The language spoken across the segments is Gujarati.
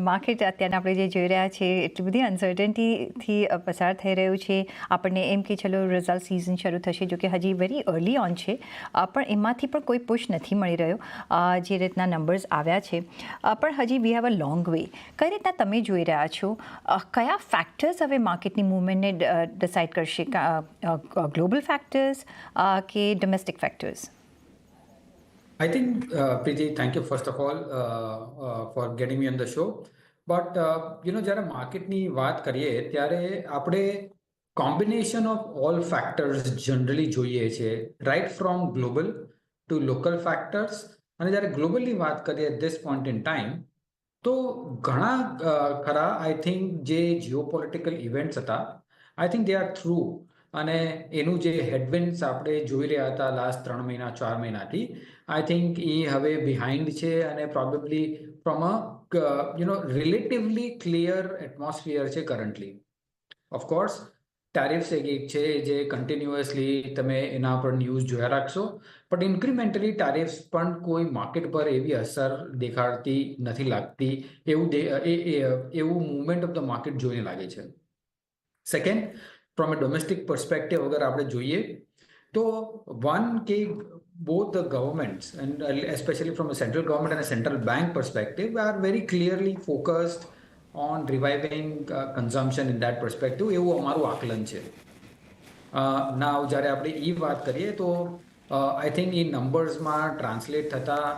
માર્કેટ અત્યારે આપણે જે જોઈ રહ્યા છે એટલી બધી અનસર્ટન્ટીથી પસાર થઈ રહ્યું છે. આપણને એમ કે ચલો રિઝલ્ટ સિઝન શરૂ થશે જો કે હજી વેરી અર્લી ઓન છે. પણ એમાંથી પણ કોઈ પુશ નથી મળી રહ્યો જે રીતના નંબર્સ આવ્યા છે. પણ હજી we have a long way કઈ રીતના તમે જોઈ રહ્યા છો? કયા ફેક્ટર્સ હવે માર્કેટની મૂવમેન્ટને ડિસાઇડ કરશે? ગ્લોબલ ફેક્ટર્સ કે domestic factors I think, uh, Preeti, thank you first of all uh, uh, for getting me on the show. But uh, you know, જ્યારે માર્કેટની વાત કરીએ ત્યારે આપણે combination of all factors generally જોઈએ છે right from global to local factors અને જ્યારે ગ્લોબલની વાત કરીએ ધીસ પોઈન્ટ ઇન ટાઈમ તો ઘણા ખરા આઈ થિંક જે જીઓપોલિટિકલ ઇવેન્ટ્સ હતા I think they are through અને એનું જે હેડવિન્ડ્સ આપણે જોઈ રહ્યા હતા લાસ્ટ ત્રણ મહિના, ચાર મહિનાથી આઈ થિંક એ હવે બિહાઇન્ડ છે અને probably from a you know relatively clear atmosphere છે કરન્ટલી ઓફકોર્સ ટેરિફ્સ એક એક છે જે કન્ટિન્યુઅસલી તમે એના પર ન્યૂઝ જોયા રાખશો બટ ઇન્ક્રીમેન્ટલી ટેરિફ્સ પણ કોઈ માર્કેટ પર એવી અસર દેખાડતી નથી લાગતી એવું એવું મુવમેન્ટ ઓફ ધ માર્કેટ જોઈને લાગે છે. Second from a domestic perspective અગર આપણે જોઈએ તો વન કે and especially from a central government and a central bank perspective are very clearly focused on reviving uh, consumption in that perspective એવું અમારું આકલન છે નાવ જ્યારે આપણે એ વાત કરીએ તો આઈ થિંક એ નંબર્સમાં ટ્રાન્સલેટ થતા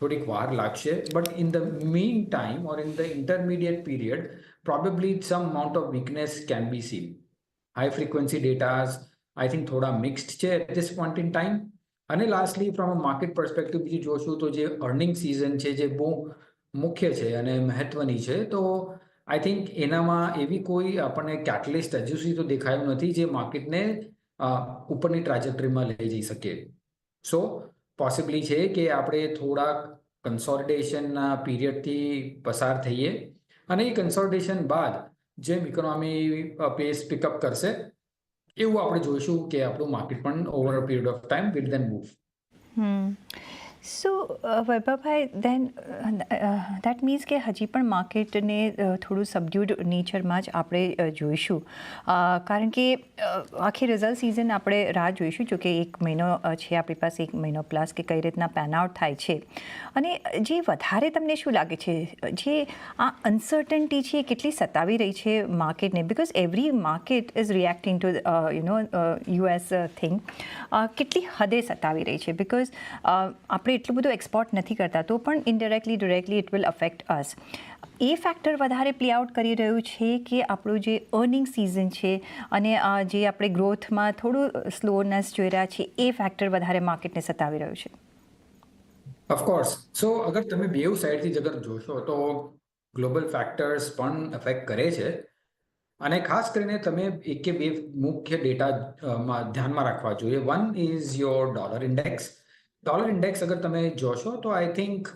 થોડીક વાર લાગશે but in the meantime or in the intermediate period probably some amount of weakness can be seen high frequency datas I think થોડા મિક્સ્ડ છે at this point in time અને lastly from a market perspective બીજું જોશું તો જે અર્નિંગ સિઝન છે, જે બહુ મુખ્ય છે અને મહત્વની છે, તો આઈ થિંક એનામાં એવી કોઈ આપણને કેટલિસ્ટ હજુ સુધી તો દેખાયું નથી જે માર્કેટને ઉપરની ટ્રાજેક્ટરીમાં લઈ જઈ શકે. સો પોસિબલી છે કે આપણે થોડાક કન્સોલિડેશનના પીરિયડથી પસાર થઈએ. અને એ કન્સોલિડેશન બાદ જેમ ઇકોનોમી પેસ પિકઅપ કરશે, એવું આપણે જોઈશું કે આપણું માર્કેટ પણ over a period of time will then move so વૈભવભાઈ then that means કે હજી પણ માર્કેટને થોડું સબડ્યુડ નેચરમાં જ આપણે જોઈશું કારણ કે આખી રિઝલ્ટ સિઝન આપણે રાહ જોઈશું જોકે એક મહિનો છે આપણી પાસે એક મહિનો પ્લસ કે કઈ રીતના પેન આઉટ થાય છે અને જે વધારે તમને શું લાગે છે જે આ અનસર્ટન્ટી છે કેટલી સતાવી રહી છે માર્કેટને because every market is reacting to you know US thing કેટલી હદે સતાવી રહી છે બિકોઝ આપણે એટલું બધું એક્સપોર્ટ નથી કરતા, તો પણ indirectly directly it will affect us A factor વધારે પ્લે આઉટ કરી રહ્યું છે કે આપણું જે અર્નિંગ સિઝન છે અને જે આપણે ગ્રોથમાં થોડું સ્લોનેસ જોઈ રહ્યા છીએ એ ફેક્ટર વધારે માર્કેટને સતાવી રહ્યું છે. ઓફકોર્સ સો અગર તમે બેઉ સાઈડથી અગર જોશો, તો ગ્લોબલ ફેક્ટર્સ પણ અફેક્ટ કરે છે. અને ખાસ કરીને તમે એક કે બે મુખ્ય ડેટા ધ્યાનમાં રાખવા જોઈએ. One is your dollar index dollar index અગર તમે જોશો તો આઈ થિંક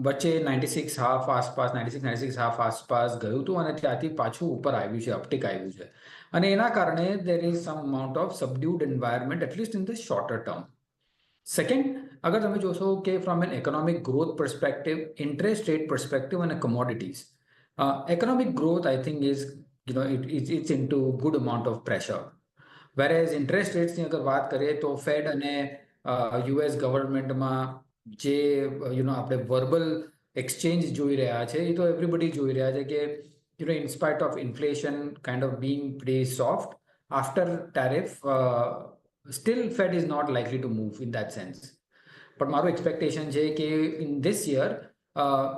વચ્ચે નાઇન્ટી સિક્સ હાફ આસપાસ ninety six ninety six half આસપાસ ગયું હતું અને ત્યાંથી પાછું ઉપર આવ્યું છે અપટિક આવ્યું છે અને એના કારણે there is some amount of subdued environment at least in the shorter term second અગર તમે જોશો કે from an economic growth perspective interest rate perspective અને commodities economic growth i think is you know it, it's, it's into good amount of pressure. Whereas interest rates ની અગર વાત કરીએ તો ફેડ અને યુએસ ગવર્મેન્ટમાં જે યુ નો આપણે વર્બલ એક્સચેન્જ જોઈ રહ્યા છે, એ તો એવરીબડી જોઈ રહ્યા છે કે you know in spite of inflation kind of being pre soft after tariff still Fed is not likely to move in that sense પણ મારું એક્સપેક્ટેશન છે કે in this year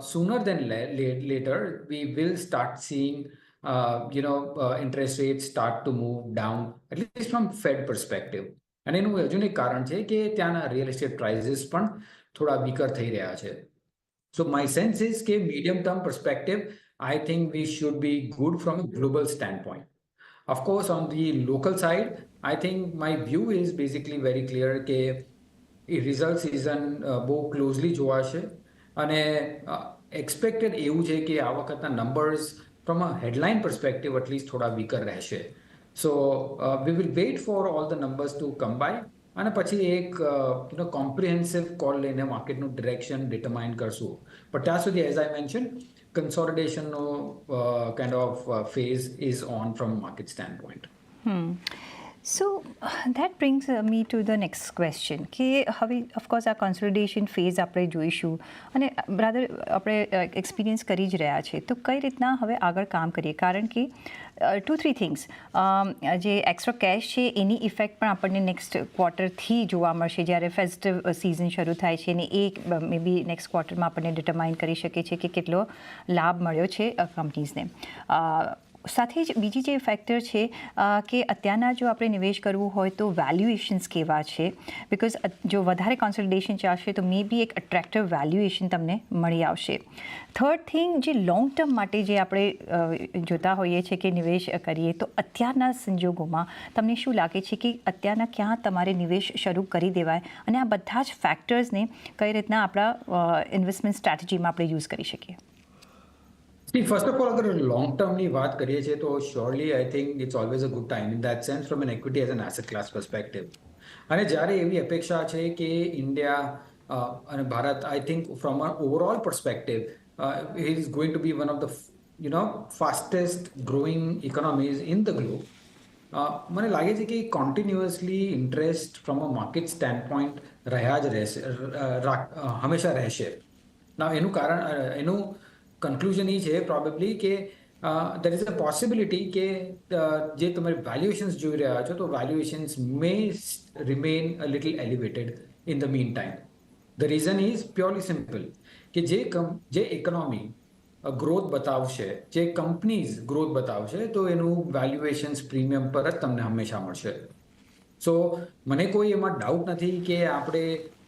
sooner than later we will start seeing you know interest rate start to move down at least from Fed perspective અને એનું હજુ એક કારણ છે કે ત્યાંના રિયલ એસ્ટેટ પ્રાઇઝીસ પણ થોડા વીકર થઈ રહ્યા છે So my sense is કે medium term perspective, I think we should be good from a global standpoint. Of course, on the local side, I think my view is basically very clear કે એ રિઝલ્ટ સિઝન બહુ ક્લોઝલી જોવાશે અને એક્સપેક્ટેડ એવું છે કે આ વખતના numbers from a headline perspective at least થોડા વીકર રહેશે so we will wait for all the numbers to come by અને પછી એક યુ નો કોમ્પ્રિહેન્સિવ કોલ લઈને માર્કેટનું ડિરેક્શન ડિટરમાઇન કરશું. પણ ત્યાં સુધી as I mention કન્સોલિડેશનનો kind of phase is on from market stand point Hmm. So that brings uh, me to the next question. કે હવે ઓફકોર્સ આ કન્સોલિડેશન ફેઝ આપણે જોઈશું અને બ્રાધર આપણે એક્સપિરિયન્સ કરી જ રહ્યા છે તો કઈ રીતના હવે આગળ કામ કરીએ? કારણ કે ટુ થ્રી થિંગ્સ જે એક્સ્ટ્રા કેશ છે એની ઇફેક્ટ પણ આપણને નેક્સ્ટ ક્વાર્ટરથી જોવા મળશે. જ્યારે ફેસ્ટિવ સિઝન શરૂ થાય છે અને એ મે બી નેક્સ્ટ ક્વાર્ટરમાં આપણને ડિટરમાઇન કરી શકે છે કે કેટલો લાભ મળ્યો છે કંપનીઝને સાથે જ બીજી જે ફેક્ટર છે કે અત્યારના જો આપણે નિવેશ કરવું હોય તો વેલ્યુએશન્સ કેવા છે? બિકોઝ જો વધારે કોન્સલ્ટેશન ચાલશે તો મે બી એક અટ્રેક્ટિવ વેલ્યુએશન તમને મળી આવશે. થર્ડ થિંગ જે લોંગ ટર્મ માટે જે આપણે જોતા હોઈએ છીએ કે નિવેશ કરીએ, તો અત્યારના સંજોગોમાં તમને શું લાગે છે કે અત્યારના ક્યાં તમારે નિવેશ શરૂ કરી દેવાય? અને આ બધા જ ફેક્ટર્સને કઈ રીતના આપણા ઇન્વેસ્ટમેન્ટ સ્ટ્રેટેજીમાં આપણે યુઝ કરી શકીએ? First of all, અગર લોંગ ટર્મની વાત કરીએ છીએ તો surely I think it's always a good time in that sense from an equity as an asset class perspective અને જ્યારે એવી અપેક્ષા છે કે ઇન્ડિયા અને Bharat I think from a overall perspective is going to be one of the you know fastest growing economies in the globe મને લાગે છે કે continuously interest from a market stand point રહ્યા જ રહેશે હંમેશા રહેશે. ના એનું કારણ એનું કન્ક્લુઝન એ છે પ્રોબેબલી કે દેર ઇઝ અ પોસિબિલિટી કે જે તમે વેલ્યુએશન્સ જોઈ રહ્યા છો, તો valuations may remain a little elevated in the mean time the reason is purely simple કે જે જે ઇકોનોમી ગ્રોથ બતાવશે, જે કંપનીઝ ગ્રોથ બતાવશે, તો એનું વેલ્યુએશન્સ પ્રીમિયમ પર જ તમને હંમેશા મળશે. સો મને કોઈ એમાં ડાઉટ નથી કે આપણે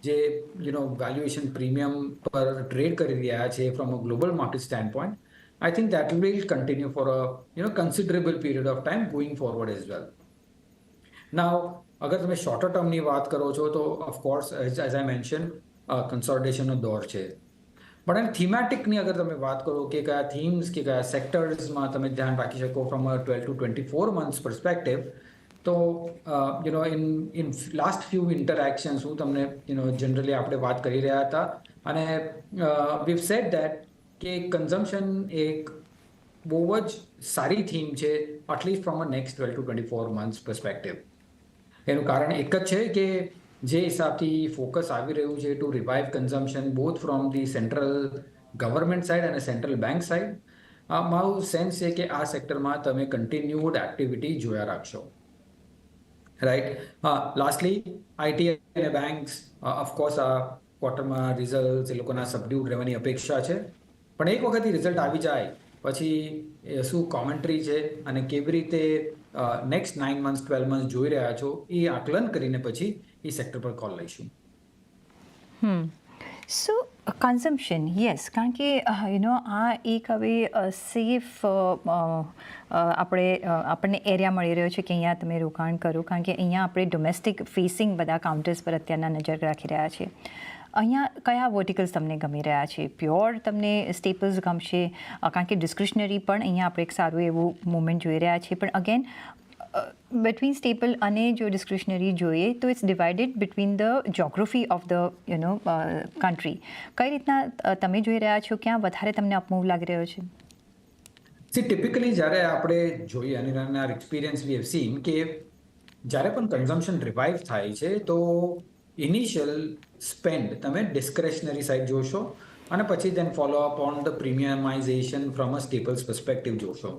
જે યુ નો વેલ્યુએશન પ્રીમિયમ પર ટ્રેડ કરી રહ્યા છે from a global market stand point I think that will continue for a you know considerable period of time going forward as well now અગર તમે શોર્ટર ટર્મની વાત કરો છો તો of course as I mention કન્સોલ્ટેશનનો દોર છે. પણ એમ થીમેટિકની અગર તમે વાત કરો કે કયા થીમ્સ કે કયા સેક્ટર્સમાં તમે ધ્યાન રાખી શકો from twelve to twenty four months perspective તો you know in in last few interactions હું તમને યુ નો જનરલી આપણે વાત કરી રહ્યા હતા. અને વીવ સેટ દેટ કે કન્ઝમ્પશન એક બહુ જ સારી થીમ છે at least from a next twelve to twenty four months perspective એનું કારણ એક જ છે કે જે હિસાબથી ફોકસ આવી રહ્યું છે to revive consumption both from the central government side અને સેન્ટ્રલ બેંક સાઇડ મારું સેન્સ છે કે આ સેક્ટરમાં તમે કન્ટિન્યુડ એક્ટિવિટી જોયા રાખશો. રાઈટ હા લાસ્ટલી આઈટી અને of ઓફકોર્સ આ ક્વાર્ટરમાં રિઝલ્ટ એ લોકોના સબડ્યુડ રહેવાની અપેક્ષા છે. પણ એક વખત રિઝલ્ટ આવી જાય, પછી શું કોમેન્ટ્રી છે અને કેવી રીતે next nine months twelve months જોઈ રહ્યા છો, એ આકલન કરીને પછી એ સેક્ટર પર કોલ લઈશું. હમ. સો કન્ઝમ્પશન યસ કારણ કે યુ નો આ એક હવે સેફ આપણે આપણને એરિયા મળી રહ્યો છે કે અહીંયા તમે રોકાણ કરો. કારણ કે અહીંયા આપણે ડોમેસ્ટિક ફેસિંગ બધા કાઉન્ટર્સ પર અત્યારના નજર રાખી રહ્યા છે અહીંયા કયા વર્ટિકલ્સ તમને ગમી રહ્યા છે? પ્યોર તમને સ્ટેપલ્સ ગમશે. કારણ કે ડિસ્ક્રિશનરી પણ અહીંયા આપણે એક સારું એવું મુવમેન્ટ જોઈ રહ્યા છીએ. પણ અગેન between સ્ટેપલ અને જો ડિસ્ક્રિશનરી જોઈએ તો it's divided between the geography of the you know country કઈ રીતના તમે જોઈ રહ્યા છો? ક્યાં વધારે તમને અપમૂવ લાગી રહ્યો છે? સી ટિપિકલી જ્યારે આપણે જોઈએ અને our experience we have seen કે જ્યારે પણ કન્ઝમ્પશન રિવાઇવ થાય છે, તો ઇનિશિયલ સ્પેન્ડ તમે ડિસ્ક્રેશનરી સાઇડ જોશો અને પછી then follow up on the premiumization from a staples perspective જોશો.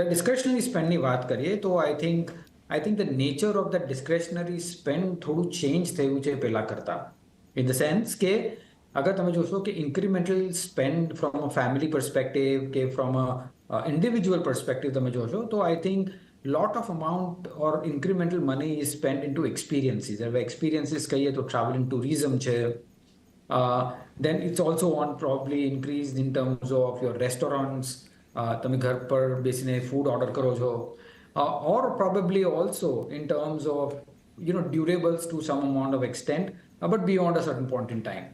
જ્યારે ડિસ્ક્રેશનરી સ્પેન્ડની વાત કરીએ તો I think I think the nature of the discretionary spend થોડું ચેન્જ થયું છે પહેલાં કરતાં ઇન ધ સેન્સ કે, અગર તમે જોશો કે incremental spend from a family perspective કે ફ્રોમ અ ઇન્ડિવિજ્યુઅલ પર્સપેક્ટિવ તમે જોશો, તો I think lot of amount or incremental money is spent into experiences. હવે experiences કહીએ તો and tourism છે then it's also on probably increased in terms of your restaurants તમે ઘર પર બેસીને ફૂડ ઓર્ડર કરો છો or probably also in terms of you know durables to some amount of extent but beyond a certain point in time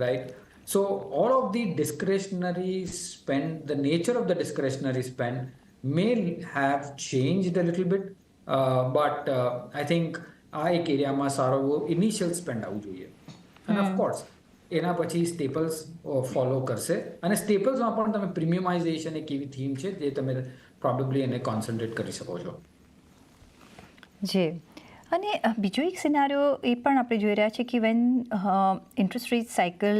right So all of the discretionary spend, the nature of the discretionary spend may have changed a little bit, uh, but uh, I think આ એક એરિયામાં સારો એવો ઇનિશિયલ સ્પેન્ડ આવવું જોઈએ અને ઓફકોર્સ એના પછી સ્ટેપલ્સ ફોલો કરશે. અને સ્ટેપલ્સમાં પણ તમે પ્રીમિયમાઇઝેશન એક એવી થીમ છે જે તમે પ્રોબેબલી એને કોન્સન્ટ્રેટ કરી શકો છો. જી. અને બીજો એક સિનારીઓ એ પણ આપણે જોઈ રહ્યા છે કે when interest rate cycle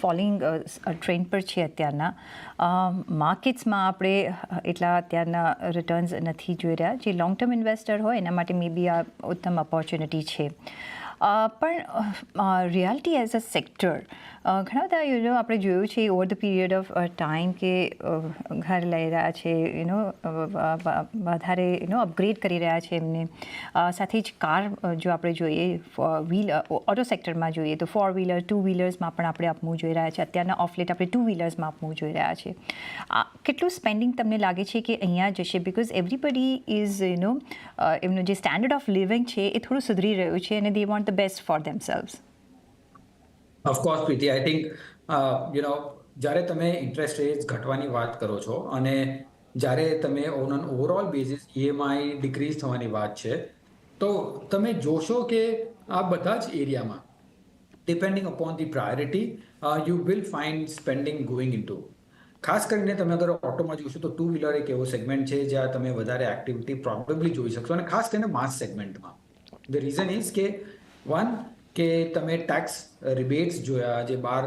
falling trend પર છે અત્યારના માર્કેટ્સમાં આપણે એટલા અત્યારના રિટર્ન્સ નથી જોઈ રહ્યા. જે લોંગ ટર્મ ઇન્વેસ્ટર હોય એના માટે મે બી આ ઉત્તમ ઓપોર્ચ્યુનિટી છે. પણ રિયાલિટી એઝ અ સેક્ટર ઘણા બધા યુનો આપણે જોયું છે over the period of time કે ઘર લઈ રહ્યા છે યુનો વધારે યુનો અપગ્રેડ કરી રહ્યા છે એમને. સાથે જ કાર જો આપણે જોઈએ વ્હીલ ઓટો સેક્ટરમાં જોઈએ તો ફોર વ્હીલર ટુ વ્હીલર્સમાં પણ આપણે આપવું જોઈ રહ્યા છે. અત્યારના ઓફલેટ આપણે ટુ વ્હીલર્સમાં આપવું જોઈ રહ્યા છે. આ, કેટલું સ્પેન્ડિંગ તમને લાગે છે કે અહીંયા જશે? બિકોઝ એવરીબડી ઇઝ યુ એમનું જે સ્ટેન્ડર્ડ ઓફ લિવિંગ છે એ થોડું સુધરી રહ્યું છે અને they want the best for themselves of course Preeti think, uh, you know, જ્યારે તમે ઇન્ટરેસ્ટ રેટ્સ ઘટવાની વાત કરો છો અને જ્યારે તમે on an overall basis EMI decrease થવાની વાત છે તો તમે જોશો કે આ બધા જ એરિયામાં depending upon the priority you will find spending going in to ખાસ કરીને તમે અગર ઓટોમાં જોશો તો ટુ વ્હીલર એક એવો સેગમેન્ટ છે જ્યાં તમે વધારે એક્ટિવિટી પ્રોબેબલી જોઈ શકશો અને ખાસ કરીને માસ સેગમેન્ટમાં ધ રીઝન ઇઝ કે વન કે તમે ટેક્સ રિબેટ્સ જોયા, જે બાર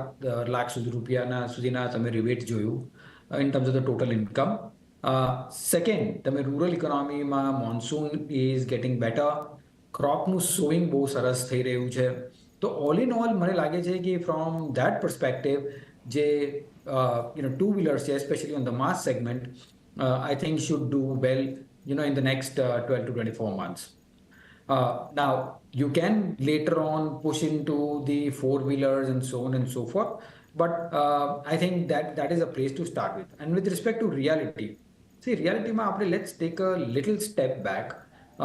લાખ સુધી રૂપિયાના સુધીના તમે રિબેટ જોયું in terms of the total income second તમે રૂરલ ઇકોનોમીમાં મોન્સૂન ઇઝ ગેટિંગ બેટર ક્રોપનું સોઈંગ બહુ સરસ થઈ રહ્યું છે. તો ઓલ ઇન ઓલ મને લાગે છે કે ફ્રોમ ધેટ પર્સપેક્ટિવ જે યુ નો ટુ વ્હીલર્સ છે specially on the mass segment I think should do well you know in the next twelve to twenty four months Uh, now, you can later on push into the four wheelers and so on and so forth. But uh, I think that that is a place to start with. And with respect to reality, see, reality માં આપણે let's take a little step back.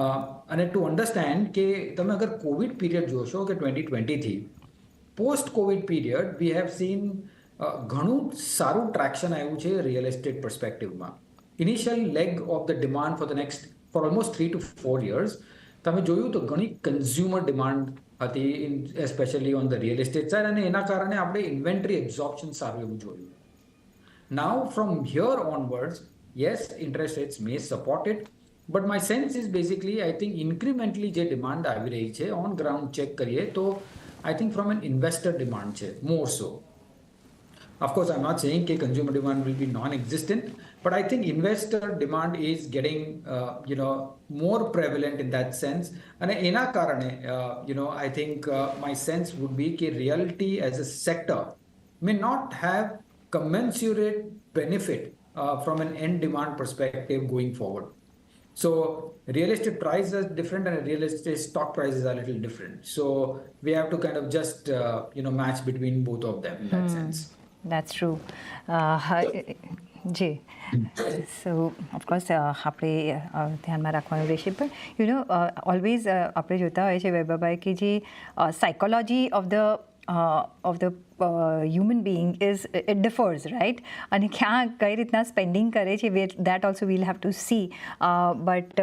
Uh, અને ટુ અન્ડરસ્ટેન્ડ કે તમે અગર કોવિડ પીરિયડ જોશો કે twenty ટ્વેન્ટીથી post covid period we have seen ઘણું સારું ટ્રેક્શન આવ્યું છે real estate પર્સપેક્ટિવમાં initial lag of the demand for the next for almost three to four years તમે જોયું તો ઘણી કન્ઝ્યુમર ડિમાન્ડ હતી in especially on the real estate side અને એના કારણે આપણે ઇન્વેન્ટરી એબ્ઝોર્પ્શન સારું એવું જોયું. Now from here onwards yes interest rates may support it but my sense is basically I think incrementally જે ડિમાન્ડ આવી રહી છે ઓન ગ્રાઉન્ડ ચેક કરીએ તો I think from an investor demand છે more so of course I I'm not saying that consumer demand will be non-existent, but I think investor demand is getting, uh, you know, more prevalent in that sense. And ena karane, uh, you know, I think uh, my sense would be that realty as a sector may not have commensurate benefit uh, from an end demand perspective going forward. So real estate prices are different and real estate stock prices are a little different. So we have to kind of just, uh, you know, match between both of them in that sense. That's true G. So of course આપણે ધ્યાનમાં રાખવાનું રહેશે. પણ યુ નો ઓલવેઝ આપણે જોતા હોય છે વૈભવભાઈ કે જે psychology of the of the human being is it differs right અને ક્યાં, કઈ રીતના સ્પેન્ડિંગ કરે છે that also will have to see but